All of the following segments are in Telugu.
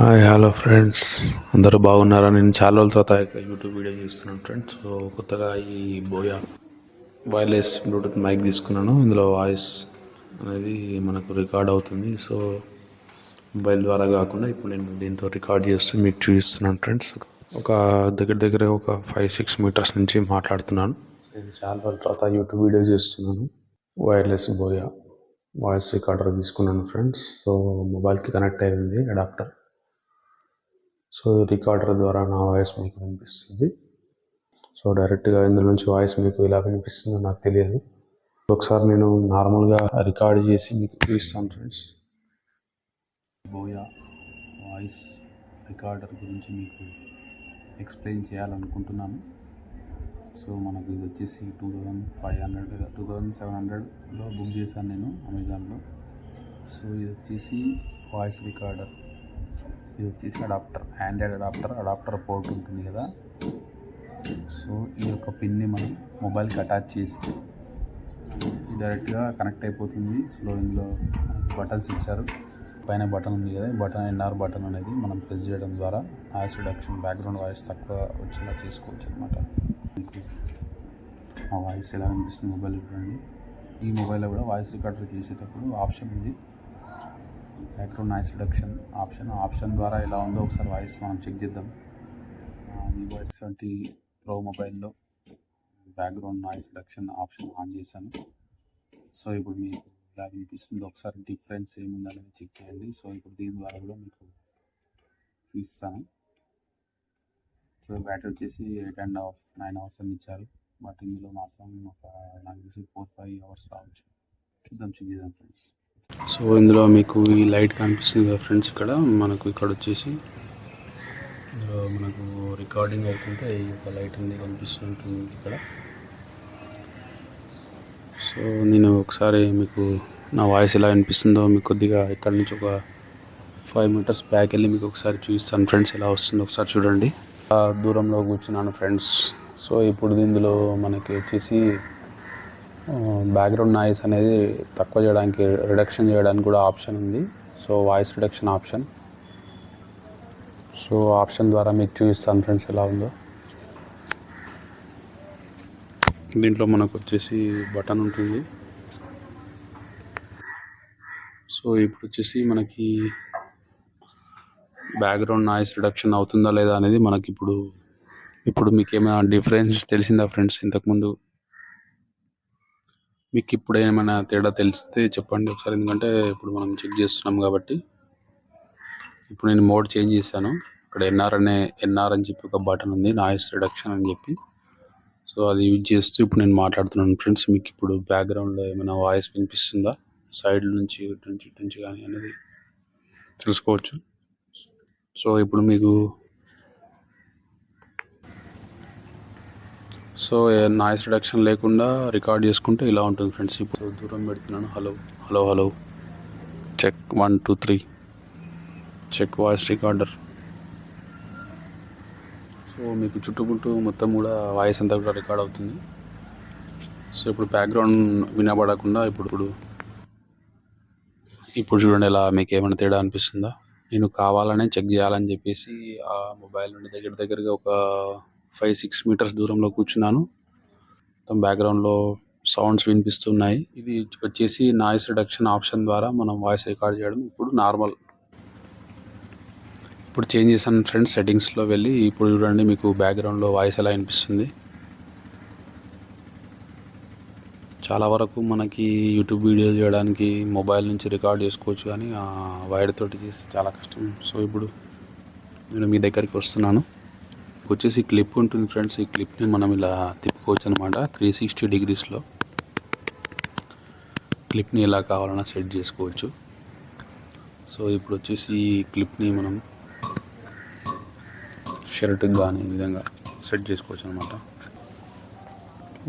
హాయ్ హలో ఫ్రెండ్స్ అందరూ బాగున్నారా? నేను చాలా రోజుల తర్వాత యూట్యూబ్ వీడియో చేస్తున్నాను ఫ్రెండ్స్ సో కొత్తగా ఈ బోయా వైర్లెస్ బ్లూటూత్ మైక్ తీసుకున్నాను. ఇందులో వాయిస్ అనేది మనకు రికార్డ్ అవుతుంది. సో మొబైల్ ద్వారా కాకుండా ఇప్పుడు నేను దీంతో రికార్డ్ చేస్తూ మీకు చూపిస్తున్నాను ఫ్రెండ్స్ ఒక దగ్గర దగ్గర ఒక ఫైవ్ సిక్స్ మీటర్స్ నుంచి మాట్లాడుతున్నాను. నేను చాలా రోజుల తర్వాత యూట్యూబ్ వీడియో చేస్తున్నాను. వైర్లెస్ బోయా వాయిస్ రికార్డర్ తీసుకున్నాను ఫ్రెండ్స్ సో మొబైల్కి కనెక్ట్ అయింది అడాప్టర్ సో రికార్డర్ ద్వారా నా వాయిస్ మీకు వినిపిస్తుంది. సో డైరెక్ట్గా ఇందులో నుంచి వాయిస్ మీకు ఇలా వినిపిస్తుందో నాకు తెలియదు. ఒకసారి నేను నార్మల్గా రికార్డ్ చేసి మీకు చూపిస్తాను ఫ్రెండ్స్. బోయా వాయిస్ రికార్డర్ గురించి మీకు ఎక్స్ప్లెయిన్ చేయాలనుకుంటున్నాను. సో మనకు ఇది వచ్చేసి two thousand five hundred two thousand seven హండ్రెడ్లో బుక్ చేశాను నేను అమెజాన్లో. సో ఇది వచ్చేసి వాయిస్ రికార్డర్. ఇది వచ్చేసి adapter Android adapter adapter port ఉంటుంది కదా. సో ఈ యొక్క పిన్ని మనం మొబైల్కి అటాచ్ చేసి డైరెక్ట్గా కనెక్ట్ అయిపోతుంది. సో ఇందులో బటన్స్ ఇచ్చారు. పైన బటన్ ఉంది కదా. బటన్ ఎన్ఆర్ బటన్ అనేది మనం ప్రెస్ చేయడం ద్వారా వాయిస్ రిడక్షన్ బ్యాక్గ్రౌండ్ వాయిస్ తక్కువ వచ్చేలా చేసుకోవచ్చు అనమాట మీకు ఆ వాయిస్ ఎలా అనిపిస్తుంది మొబైల్ చూడండి. ఈ మొబైల్లో కూడా వాయిస్ రికార్డర్ చేసేటప్పుడు ఆప్షన్ ఉంది. Background noise reduction option. Option ద్వారా ఎలా ఉందో ఒకసారి వాయిస్ మనం చెక్ చేద్దాం. వివో ఎక్స్ ట్వంటీ ప్రో మొబైల్లో background noise reduction option on చేశాను. సో ఇప్పుడు మీకు ఇలా వినిపిస్తుంది ఒకసారి డిఫరెన్స్ ఏముందనేది చెక్ చేయండి. సో ఇప్పుడు దీని ద్వారా కూడా మీకు చూస్తాను సో బ్యాటరీ వచ్చేసి eight and half nine hours అని ఇచ్చారు. బట్ ఇందులో మాత్రం ఒక నాకు తెలిసి ఫోర్ ఫైవ్ అవర్స్ రావచ్చు. చూద్దాం చెక్ చేద్దాం ఫ్రెండ్స్. సో ఇందులో మీకు ఈ లైట్ కనిపిస్తుంది కదా ఫ్రెండ్స్ ఇక్కడ. మనకు ఇక్కడ వచ్చేసి ఇందులో మనకు రికార్డింగ్ అవుతుంటే ఈ యొక్క లైట్ అనేది కనిపిస్తుంటుంది ఇక్కడ. సో నేను ఒకసారి మీకు నా వాయిస్ ఎలా అనిపిస్తుందో మీకు కొద్దిగా ఇక్కడ నుంచి ఒక ఫైవ్ మీటర్స్ బ్యాక్ వెళ్ళి మీకు ఒకసారి చూపిస్తాను ఫ్రెండ్స్ ఎలా వస్తుందో ఒకసారి చూడండి. దూరంలో కూర్చున్నాను ఫ్రెండ్స్. సో ఇప్పుడు ఇందులో మనకి వచ్చేసి బ్యాక్గ్రౌండ్ నాయిస్ అనేది తక్కువ చేయడానికి రిడక్షన్ చేయడానికి కూడా ఆప్షన్ ఉంది. So voice reduction option so option ద్వారా మీకు చూపిస్తాను ఫ్రెండ్స్ ఎలా ఉందో. దీంట్లో మనకు వచ్చేసి బటన్ ఉంటుంది. సో ఇప్పుడు వచ్చేసి మనకి బ్యాక్గ్రౌండ్ నాయిస్ రిడక్షన్ అవుతుందా లేదా అనేది మనకి ఇప్పుడు ఇప్పుడు మీకు ఏమైనా డిఫరెన్స్ తెలిసిందా ఫ్రెండ్స్ ఇంతకుముందు మీకు ఇప్పుడు ఏమైనా తేడా తెలిస్తే చెప్పండి ఒకసారి. ఎందుకంటే ఇప్పుడు మనం చెక్ చేస్తున్నాం కాబట్టి. ఇప్పుడు నేను మోడ్ చేంజ్ చేశాను. ఇక్కడ ఎన్ఆర్ అనే ఎన్ఆర్ అని చెప్పి ఒక బటన్ ఉంది. నాయిస్ రిడక్షన్ అని చెప్పి. సో అది యూజ్ చేస్తూ ఇప్పుడు నేను మాట్లాడుతున్నాను ఫ్రెండ్స్. మీకు ఇప్పుడు బ్యాక్గ్రౌండ్లో ఏమైనా వాయిస్ వినిపిస్తుందా? సైడ్ నుంచి ఇటు నుంచి ఇటు నుంచి కానీ అనేది తెలుసుకోవచ్చు. సో ఇప్పుడు మీకు సో నాయిస్ రిడక్షన్ లేకుండా రికార్డ్ చేసుకుంటే ఇలా ఉంటుంది ఫ్రెండ్స్. ఇప్పుడు దూరం పెడుతున్నాను. Hello. Hello hello. Check one two three check voice recorder so మీకు చుట్టుముట్టు మొత్తం కూడా వాయిస్ అంతా కూడా రికార్డ్ అవుతుంది. సో ఇప్పుడు బ్యాక్గ్రౌండ్ వినబడకుండా ఇప్పుడు ఇప్పుడు ఇప్పుడు చూడండి ఎలా మీకు ఏమైనా తేడా అనిపిస్తుందా? నేను కావాలనే చెక్ చేయాలని చెప్పేసి ఆ మొబైల్ నుండి దగ్గర దగ్గరగా ఒక ఫైవ్ సిక్స్ మీటర్స్ దూరంలో కూర్చున్నాను. మొత్తం బ్యాక్గ్రౌండ్లో సౌండ్స్ వినిపిస్తున్నాయి. ఇది వచ్చేసి నాయిస్ రిడక్షన్ ఆప్షన్ ద్వారా మనం వాయిస్ రికార్డ్ చేయడం ఇప్పుడు నార్మల్ ఇప్పుడు చేంజ్ చేశాను ఫ్రెండ్స్ సెట్టింగ్స్లో వెళ్ళి ఇప్పుడు చూడండి మీకు బ్యాక్గ్రౌండ్లో వాయిస్ ఎలా వినిపిస్తుంది. చాలా వరకు మనకి యూట్యూబ్ వీడియోలు చేయడానికి మొబైల్ నుంచి రికార్డ్ చేసుకోవచ్చు కానీ ఆ వైర్ తోటి చేస్తే చాలా కష్టం. సో ఇప్పుడు నేను మీ దగ్గరికి వస్తున్నాను. వచ్చేసి క్లిప్ ఉంటుంది ఫ్రెండ్స్ ఈ క్లిప్ని మనం ఇలా తిప్పుకోవచ్చు అనమాట త్రీ సిక్స్టీ డిగ్రీస్లో క్లిప్ని ఎలా కావాలన్నా సెట్ చేసుకోవచ్చు. సో ఇప్పుడు వచ్చేసి ఈ క్లిప్ని మనం షర్ట్కి కానీ ఈ విధంగా సెట్ చేసుకోవచ్చు అనమాట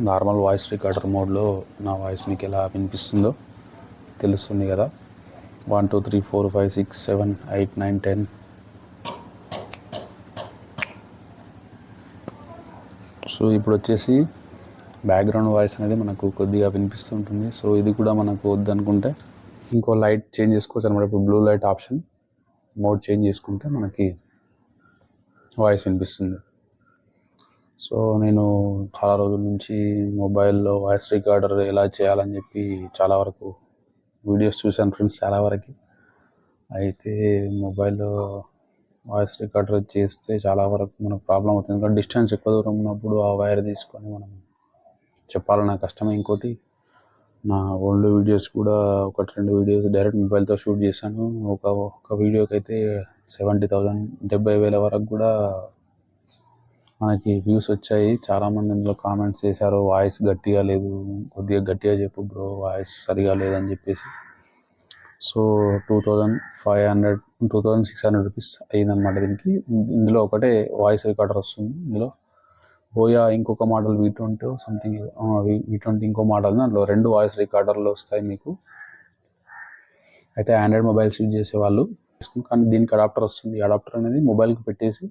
నార్మల్ వాయిస్ రికార్డర్ మోడ్లో నా వాయిస్ మీకు ఎలా వినిపిస్తుందో తెలుస్తుంది కదా. One two three four five six seven eight nine ten so ఇప్పుడు వచ్చేసి బ్యాక్గ్రౌండ్ వాయిస్ అనేది మనకు కొద్దిగా వినిపిస్తుంటుంది. సో ఇది కూడా మనకు వద్దనుకుంటే ఇంకో లైట్ చేంజ్ చేసుకోవచ్చు అనమాట. ఇప్పుడు blue light option mode change చేసుకుంటే మనకి వాయిస్ వినిపిస్తుంది. సో నేను చాలా రోజుల నుంచి మొబైల్లో వాయిస్ రికార్డర్ ఎలా చేయాలని చెప్పి చాలా వరకు వీడియోస్ చూశాను ఫ్రెండ్స్ చాలా వరకు. అయితే మొబైల్లో వాయిస్ రికార్డర్ చేస్తే చాలా వరకు మనకు ప్రాబ్లం అవుతుంది. ఎందుకంటే డిస్టెన్స్ ఎక్కువ దూరం ఉన్నప్పుడు ఆ వైర్ తీసుకొని మనం చెప్పాలన్న కష్టమే. ఇంకోటి నా ఓల్డ్ వీడియోస్ కూడా ఒకటి రెండు వీడియోస్ డైరెక్ట్ మొబైల్తో షూట్ చేశాను. ఒక ఒక వీడియోకి అయితే సెవెంటీ థౌజండ్ డెబ్బై వేల వరకు కూడా మనకి వ్యూస్ వచ్చాయి. చాలామంది ఇందులో కామెంట్స్ చేశారు వాయిస్ గట్టిగా లేదు కొద్దిగా గట్టిగా చెప్పు బ్రో వాయిస్ సరిగా లేదని చెప్పేసి. So two thousand five hundred two thousand six hundred rupees అయ్యిందనమాట దీనికి. ఇందులో ఒకటే వాయిస్ రికార్డర్ వస్తుంది. ఇందులో ఓయా ఇంకొక model V twenty something V twenty ఇంకో మోడల్ దాంట్లో రెండు వాయిస్ రికార్డర్లు వస్తాయి మీకు. అయితే ఆండ్రాయిడ్ మొబైల్స్ యూజ్ చేసేవాళ్ళు కానీ దీనికి అడాప్టర్ వస్తుంది. అడాప్టర్ అనేది మొబైల్కి పెట్టేసి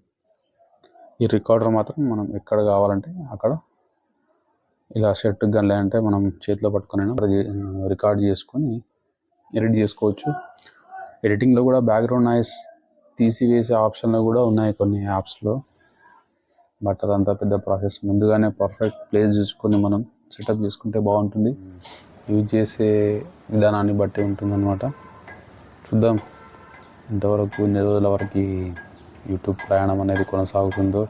ఈ రికార్డర్ మాత్రం మనం ఎక్కడ కావాలంటే అక్కడ ఇలా షర్ట్ కానీ లేదంటే మనం చేతిలో పట్టుకొని రికార్డ్ చేసుకొని ఎడిట్ చేసుకోవచ్చు. ఎడిటింగ్లో కూడా బ్యాక్గ్రౌండ్ నాయిస్ తీసివేసే ఆప్షన్లు కూడా ఉన్నాయి కొన్ని యాప్స్లో బట్ అదంతా పెద్ద ప్రాసెస్ ముందుగానే పర్ఫెక్ట్ ప్లేస్ చూసుకొని మనం సెటప్ చేసుకుంటే బాగుంటుంది. యూజ్ చేసే విధానాన్ని బట్టి ఉంటుందన్నమాట. చూద్దాం. ఎంతవరకు ఎన్ని రోజుల వరకు యూట్యూబ్ ప్రయాణం అనేది కొనసాగుతుందో.